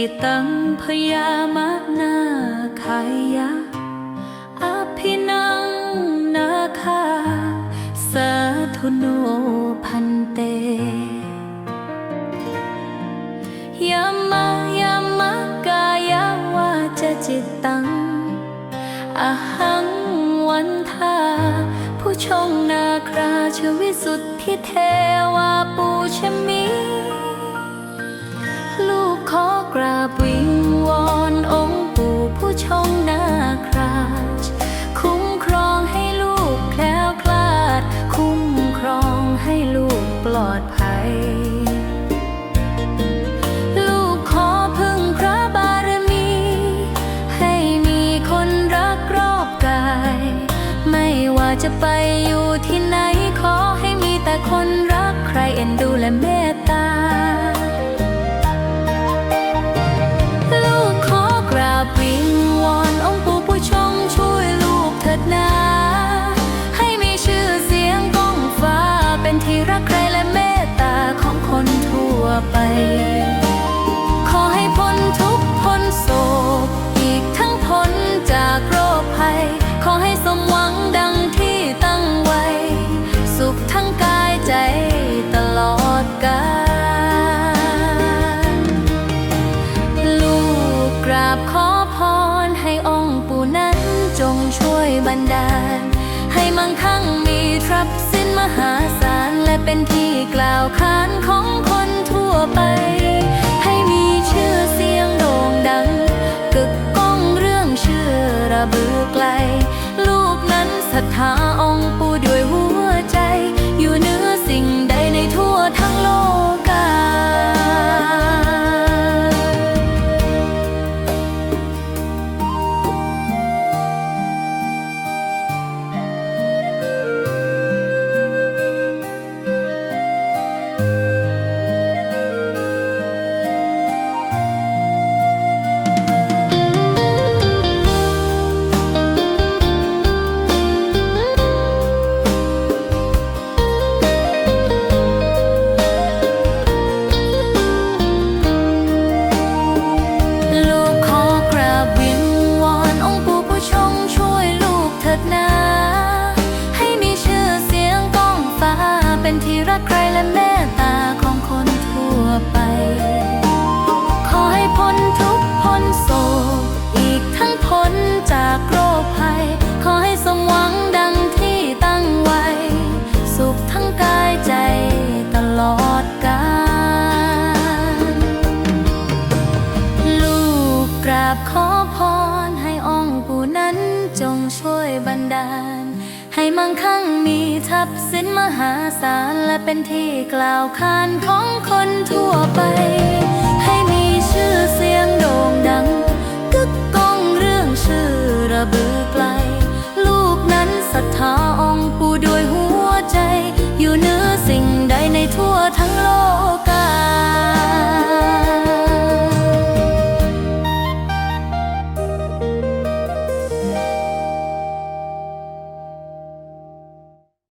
ติตังพยามะนาคายะอภินังนาคาสาธุโนพันเตยามายามกายาวาจจิตตังอหังวันทาผู้ชงนาคราชวิสุทธิเทวาปูชมี จะไปอยู่ที่ นดาล ให้มั่งคั่งมีทรัพย์สินมหาศาล และเป็นที่กล่าวขานของคนทั่วไป ให้มีชื่อเสียงโด่งดัง กึกก้องเรื่องชื่อระบือไกล ลูกนั้นศรัทธา รักใครและเมตตาของคนทั่วไป ขอให้พ้นทุกพ้นโศกอีกทั้งพ้นจากโรคภัย ขอให้สมหวังดังที่ตั้งไว้ สุขทั้งกายใจตลอดกาลลูกกราบขอพรให้องค์ปู่นั้นจงช่วยบันดาล ให้มั่งคั่งมีทรัพย์สินมหาศาลและเป็นที่กล่าวขานของคนทั่วไป ให้มีชื่อเสียงโด่งดัง